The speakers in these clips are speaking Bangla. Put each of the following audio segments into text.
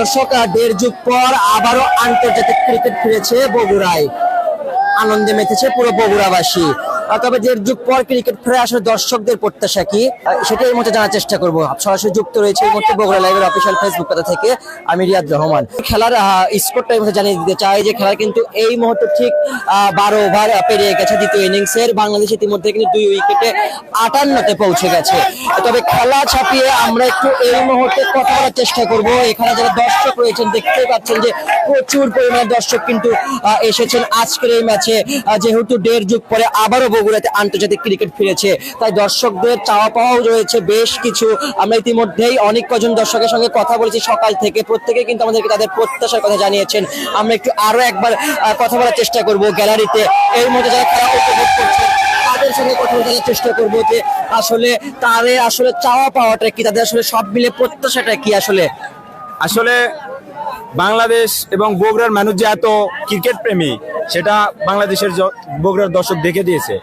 দর্শক দেড় যুগ পর আবারও আন্তর্জাতিক ক্রিকেট ফিরেছে বগুড়ায়। আনন্দে মেতেছে পুরো বগুড়াবাসী। তবে দেড় যুগ পর ক্রিকেট ফিরে আসলে দর্শকদের প্রত্যাশা কি? সেটাই মুহূর্তে জানার চেষ্টা করব। সরাসরি যুক্ত রয়েছে এই মুহূর্তে বগুড়া লাইভের অফিসিয়াল ফেসবুক পাতা থেকে আমি রিয়াদ রহমান। খেলার স্কোরটা এই জানিয়ে দিতে চাই যে খেলা কিন্তু এই মুহূর্তে ঠিক বারো ওভার পেরিয়ে গেছে দ্বিতীয় ইনিংসের বাংলাদেশ ইতিমধ্যে কিন্তু দুই উইকেটে আটান্নতে পৌঁছে গেছে। তবে খেলা ছাপিয়ে আমরা একটু এই মুহূর্তে কথা বলার চেষ্টা করব। এখানে যারা দর্শক রয়েছেন দেখতে পাচ্ছেন যে প্রচুর পরিমাণে দর্শক কিন্তু এসেছেন। আজকের এই ম্যাচে যেহেতু দেড় যুগ পরে আবারও বগুড়াতে আন্তর্জাতিক ক্রিকেট ফিরেছে। তাই দর্শকদের চাওয়া পাওয়াও রয়েছে বেশ কিছু। আমরা ইতিমধ্যেই অনেক কজন দর্শকের সঙ্গে কথা বলেছি সকাল থেকে। প্রত্যেকে কিন্তু আমাদেরকে তাদের প্রত্যাশার কথা জানিয়েছেন। আমরা একটু আরও একবার কথা বলার চেষ্টা করব গ্যালারিতে। এই মধ্যে যারা খেলা উপভোগ করছেন, তাদের সঙ্গে কথা বলার চেষ্টা করব যে আসলে তাদের আসলে চাওয়া পাওয়াটা কি? তাদের আসলে সব মিলে প্রত্যাশাটা কি আসলে? আসলে বাংলাদেশ এবং বগুড়ার মানুষ যে এত ক্রিকেট প্রেমী, সেটা বাংলাদেশের বগুড়ার দর্শক দেখে দিয়েছে।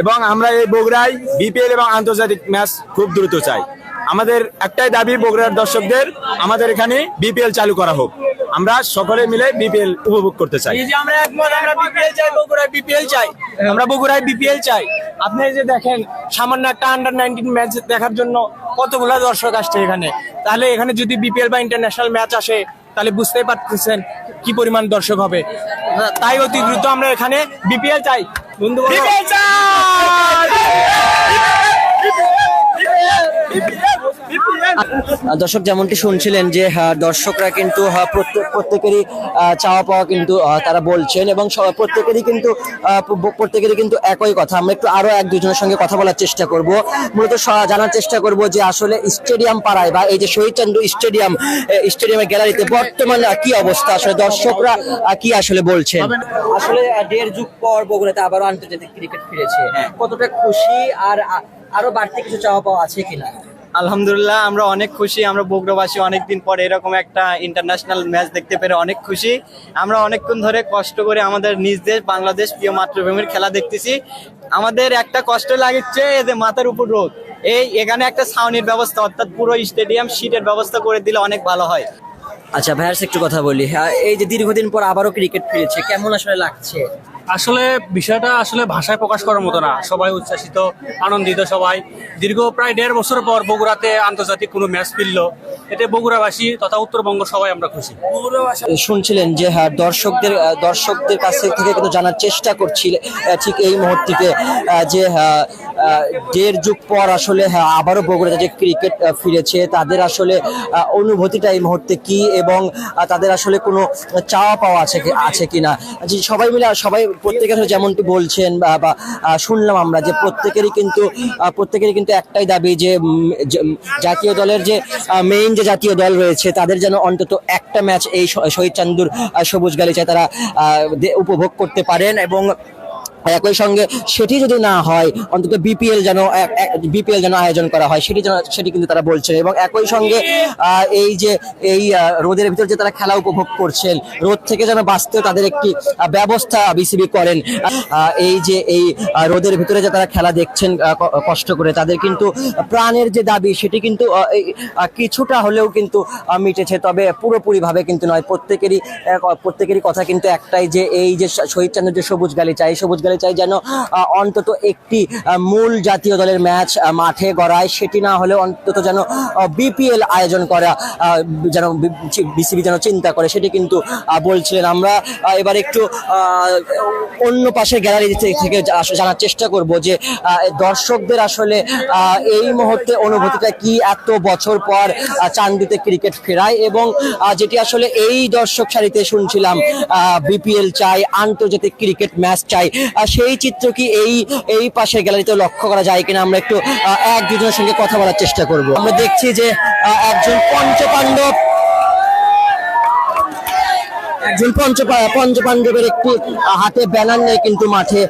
এবং আমরা এই বগুড়ায় বিপিএল এবং আন্তর্জাতিক ম্যাচ খুব দ্রুত চাই। আমাদের একটাই দাবি বগুড়ার দর্শকদের, আমাদের এখানে বিপিএল চালু করা হোক। আমরা সকলে মিলে বিপিএল উপভোগ করতে চাই। আমরা আমরা বিপিএল চাই, বগুড়ায় বিপিএল চাই। আমরা বগুড়ায় বিপিএল চাই। আপনি যে দেখেন, সামান্য একটা আন্ডার নাইনটিন ম্যাচ দেখার জন্য কতগুলো দর্শক আসছে এখানে। তাহলে এখানে যদি বিপিএল বা ইন্টারন্যাশনাল ম্যাচ আসে, তাহলে বুঝতেই পারতেছেন কি পরিমাণ দর্শক হবে। তাই অতি দ্রুত আমরা এখানে বিপিএল চাই। 리벤자! 리벤자! 리벤자! 리벤자! দর্শক যেমনটি শুনছিলেন যে দর্শকরা কিন্তু প্রত্যেক, প্রত্যেকেরই চাওয়া পাওয়া কিন্তু তারা বলছেন এবং প্রত্যেকেরই কিন্তু প্রত্যেকেরই কিন্তু একই কথা। আমরা একটু আরও এক দুজনের সঙ্গে কথা বলার চেষ্টা করব। মূলত জানার চেষ্টা করব যে, আসলে স্টেডিয়াম পাড়ায় বা এই যে শহীদ চন্দ্র স্টেডিয়াম স্টেডিয়ামের গ্যালারিতে বর্তমানে কি অবস্থা? আসলে দর্শকরা কি আসলে বলছেন? আসলে দেড় যুগ পর বগুড়াতে আবারও আন্তর্জাতিক ক্রিকেট ফিরেছে। কতটা খুশি আর আরও বাড়তি কিছু চাওয়া পাওয়া আছে কিনা? আলহামদুলিল্লাহ, আমরা অনেক খুশি, আমরা বগুড়াবাসী অনেকদিন পরে এরকম একটা ইন্টারন্যাশনাল ম্যাচ দেখতে পেরে অনেক খুশি। আমরা অনেকক্ষণ ধরে কষ্ট করে আমাদের নিজ দেশ, বাংলাদেশ প্রিয় মাতৃভূমির খেলা দেখতেছি। আমাদের একটা কষ্ট লাগছে যে মাথার উপর রোগ এই, এখানে একটা ছাউনির ব্যবস্থা, অর্থাৎ পুরো স্টেডিয়াম সিটের ব্যবস্থা করে দিলে অনেক ভালো হয়। আচ্ছা ভাইয়ার একটু কথা বলি। হ্যাঁ, এই যে দীর্ঘদিন পর আবারও ক্রিকেট ফিরেছে কেমন আসলে লাগছে? আসলে বিষয়টা আসলে ভাষায় প্রকাশ করার মতো না। সবাই উচ্ছ্বাসিত আনন্দিত সবাই। দীর্ঘ প্রায় দেড় বছর পর বগুড়াতে আন্তর্জাতিক কোনো ম্যাচ ফিরলো। এতে বগুড়াবাসী তথা উত্তরবঙ্গ সবাই আমরা খুশি। শুনছিলেন যে হ্যাঁ দর্শকদের দর্শকদের কাছ থেকে কিন্তু জানার চেষ্টা করছিল ঠিক এই মুহূর্তে যে হ্যাঁ, দেড় যুগ পর আসলে হ্যাঁ আবারও বগুড়াতে যে ক্রিকেট ফিরেছে, তাদের আসলে অনুভূতিটা এই মুহূর্তে কি এবং তাদের আসলে কোনো চাওয়া পাওয়া আছে আছে কিনা? যে সবাই মিলে, সবাই প্রত্যেকে আসলে যেমনটি বলছেন বা শুনলাম আমরা যে প্রত্যেকেরই কিন্তু প্রত্যেকেরই কিন্তু একটাই দাবি যে জাতীয় দলের যে মেইন যে জাতীয় দল রয়েছে, তাদের যেন অন্তত একটা ম্যাচ এই শহীদ চান্দুর সবুজ গালিচায় তারা উপভোগ করতে পারেন এবং একই সঙ্গে সেটি যদি না হয়, অন্তত বিপিএল যেন বিপিএল যেন আয়োজন করা হয়, সেটি যেন, সেটি কিন্তু তারা বলছেন এবং একই সঙ্গে এই যে, এই রোদের ভিতর যে তারা খেলা উপভোগ করছেন, রোদ থেকে যেন বাঁচতেও তাদের একটি ব্যবস্থা বিসিবি করেন। এই যে, এই রোদের ভিতরে যে তারা খেলা দেখছেন কষ্ট করে, তাদের কিন্তু প্রাণের যে দাবি, সেটি কিন্তু কিছুটা হলেও কিন্তু মিটেছে। তবে পুরোপুরি ভাবে কিন্তু নয়, প্রত্যেকেরই প্রত্যেকেরই কথা কিন্তু একটাই যে, এই যে শহীদ চান্দের যে সবুজ গালিচা, এই সবুজ গালিচায় যেন অন্তত একটি মূল জাতীয় দলের ম্যাচ মাঠে গড়ায়। সেটি না হলে অন্তত যেন বিপিএল আয়োজন করা যেন বিসিবি যেন চিন্তা করে, সেটি কিন্তু বলছিলেন। আমরা এবার একটু অন্য পাশে গ্যালারি থেকে জানার চেষ্টা করব যে দর্শকদের আসলে এই মুহূর্তে অনুভূতিটা কি? এত বছর পর চান্দিতে ক্রিকেট ফেরায় এবং যেটি আসলে এই দর্শক সারিতে শুনছিলাম বিপিএল চাই, আন্তর্জাতিক ক্রিকেট ম্যাচ চাই সেই চিত্র কি এই এই পাশের গ্যালারিতে লক্ষ্য করা যায় কিনা আমরা একটু এক দুজনের সঙ্গে কথা বলার চেষ্টা করব। আমরা দেখছি যে একজন পঞ্চপাণ্ডব, একজন পঞ্চ পঞ্চপাণ্ডবের একটি হাতে ব্যানার নিয়ে কিন্তু মাঠে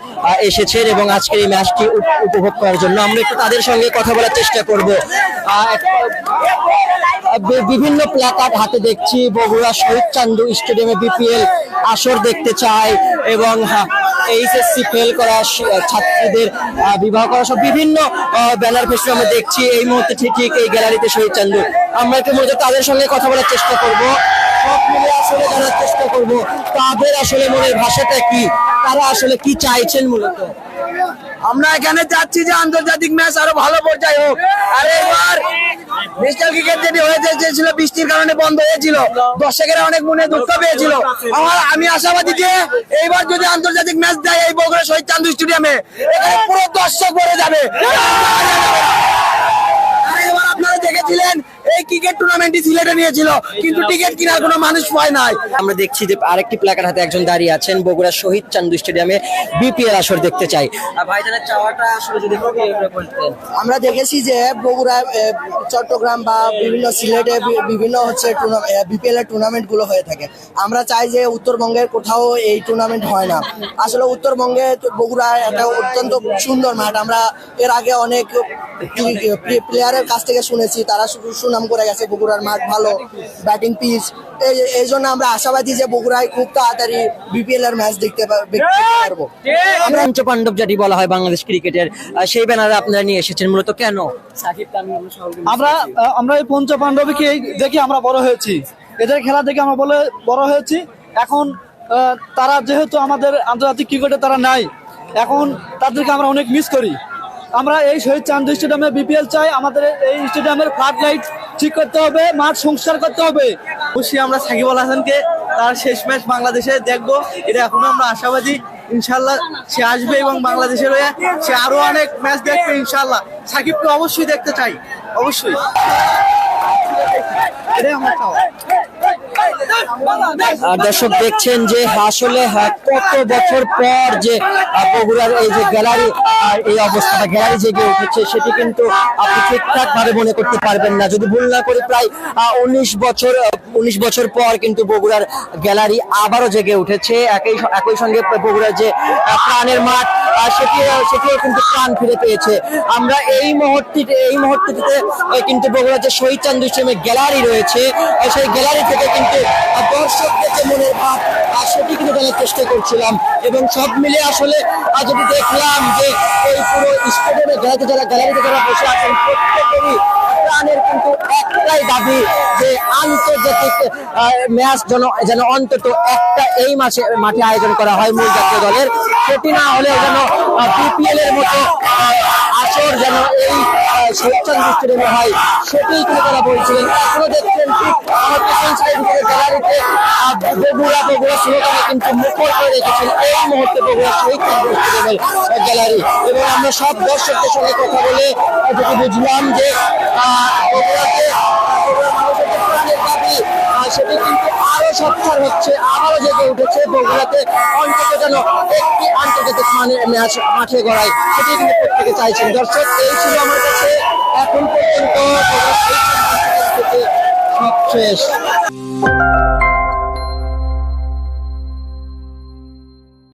এসেছেন এবং আজকের এই ম্যাচটি উপভোগ করার জন্য আমরা একটু তাদের সঙ্গে কথা বলার চেষ্টা করব। বিভিন্ন প্ল্যাকার্ড হাতে দেখছি, বগুড়া শহীদ চান্দু স্টেডিয়ামে বিপিএল আসর দেখতে চাই এবং এইচএসসি ফেল করা ছাত্রীদের বিবাহ করা সব বিভিন্ন ব্যানার ফেসে আমরা দেখছি। এই মুহূর্তে ঠিক ঠিক এই গ্যালারিতে শহীদ চান্দু আমরা একটু মূলত তাদের সঙ্গে কথা বলার চেষ্টা করব। সব মিলে আসলে জানার চেষ্টা করব, তাদের আসলে মনের ভাষাটা কি? তারা আসলে কি চাইছেন মূলত? আমরা এখানে চাচ্ছি যে আন্তর্জাতিক ম্যাচ আরও ভালো পর্যায়ে হোক। আর এবার ন্যাশনাল ক্রিকেট যেটি হয়ে যেছিল বৃষ্টির কারণে বন্ধ হয়েছিল। দর্শকেরা অনেক মনে দুঃখ পেয়েছিল। আমার, আমি আশাবাদী যে এইবার যদি আন্তর্জাতিক ম্যাচ দেয় এই বগুড়া শহীদ চান্দু স্টেডিয়ামে পুরো দর্শক ভরে যাবে। দেখেছিলেন? এই ক্রিকেট টুর্নামেন্টটি সিলেটে নিয়েছিল কিন্তু টিকিট কেনার কোনো মানুষ পায় নাই। আমরা দেখছি যে আরেকটি প্ল্যাকার হাতে একজন দাঁড়িয়ে আছেন বগুড়া শহীদ চান্দু স্টেডিয়ামে বিপিএল আসর দেখতে চাই। ভাইজানের চাওয়াটা আসলে যদি আমরা দেখেছি যে বগুড়া চট্টগ্রাম বা বিভিন্ন সিলেটে বিভিন্ন হচ্ছে বিপিএল এর টুর্নামেন্টগুলো হয়ে থাকে। আমরা চাই যে উত্তরবঙ্গের কোথাও এই টুর্নামেন্ট হয় না। আসলে উত্তরবঙ্গে তো বগুড়া একটা অত্যন্ত সুন্দর মাঠ। আমরা এর আগে অনেক প্লেয়ারের কাছ থেকে শুনেছি তারা শুধু সুনাম করে গেছে বগুড়ার মাঠ ভালো ব্যাটিং পিচ এই এই জন্য আমরা আশাবাদী যে বগুড়ায় খুব তাড়াতাড়ি বিপিএল এর ম্যাচ দেখতে পারব। আমরা পঞ্চপাণ্ডব যেটি বলা হয় বাংলাদেশ ক্রিকেটের। সেই ব্যানারে আপনারা নিয়ে এসেছেন মূলত কেন? আমরা আমরা এই পঞ্চ পাণ্ডবীকে দেখে আমরা বড় হয়েছি। এদের খেলা দেখে আমরা বলে বড় হয়েছি। এখন তারা যেহেতু আমাদের আন্তর্জাতিক ক্রিকেটে তারা নাই এখন তাদেরকে আমরা অনেক মিস করি। আমরা এই শহীদ চান্দ স্টেডিয়ামে বিপিএল চাই আমাদের এই স্টেডিয়ামের ফ্লাড লাইট ঠিক করতে হবে মাঠ সংস্কার করতে হবে। অবশ্যই আমরা সাকিব আল হাসানকে তার শেষ ম্যাচ বাংলাদেশে দেখব এটা এখনও আমরা আশাবাদী। ইনশাল্লাহ সে আসবে এবং বাংলাদেশের হয়ে সে আরও অনেক ম্যাচ দেখবে ইনশাল্লাহ সাকিবকে অবশ্যই দেখতে চাই অবশ্যই। এটাই আমার চাওয়া। আর দর্শক দেখছেন যে আসলে হ্যাঁ, কত বছর পর যে বগুড়ার এই যে গ্যালারি আর এই অবস্থাটা গ্যালারি জেগে উঠেছে সেটি কিন্তু আপনি ঠিকঠাক ভাবে মনে করতে পারবেন না। যদি ভুল না করি প্রায় উনিশ বছর উনিশ বছর পর কিন্তু বগুড়ার গ্যালারি আবারও জেগে উঠেছে। একই একই সঙ্গে বগুড়ার যে প্রাণের মাঠ আহ, সেটিও কিন্তু প্রাণ ফিরে পেয়েছে। আমরা এই মুহূর্তে এই মুহূর্তটিতে কিন্তু বগুড়ার যে শহীদ চান্দু গ্যালারি রয়েছে সেই গ্যালারি থেকে আহ, দর্শকদের যে মনের ভাব সেটি কিন্তু জানার চেষ্টা করছিলাম। এবং সব মিলে আসলে যদি দেখলাম যে এই পুরো স্টেডিয়ামে গ্যালারিতে যারা গ্যালারিতে যারা বসে আছেন প্রত্যেকেরই প্রাণের কিন্তু একটাই দাবি যে আন্তর্জাতিক ম্যাচ যেন যেন অন্তত একটা এই মাসে মাঠে আয়োজন করা হয় মূল জাতীয় দলের। সেটি না হলেও যেন বিপিএল এর মতো আসর যেন এই শোকচান্দ স্টেডিয়ামে হয়, সেটাই কিন্তু তারা বলছিলেন। এখনও দেখছেন গ্যালারিতে বগুড়া বগুড়া স্লোগানে কিন্তু মুখর করে রেখেছেন। এই মুহূর্তে বগুড়া শহীদ চান্দ স্টেডিয়ামের গ্যালারি। এবং আমরা সব দর্শকদের সঙ্গে কথা বলে যেটি বুঝলাম যে সেটি কিন্তু আরও সচ্ছর হচ্ছে, আবারও জেগে উঠেছে বগুড়াতে। অন্তত যেন মানের ম্যাচ মাঠে গড়ায় সেটি কিন্তু প্রত্যেকে চাইছেন। দর্শক, এই ছিল আমার কাছে এখন পর্যন্ত শেষ।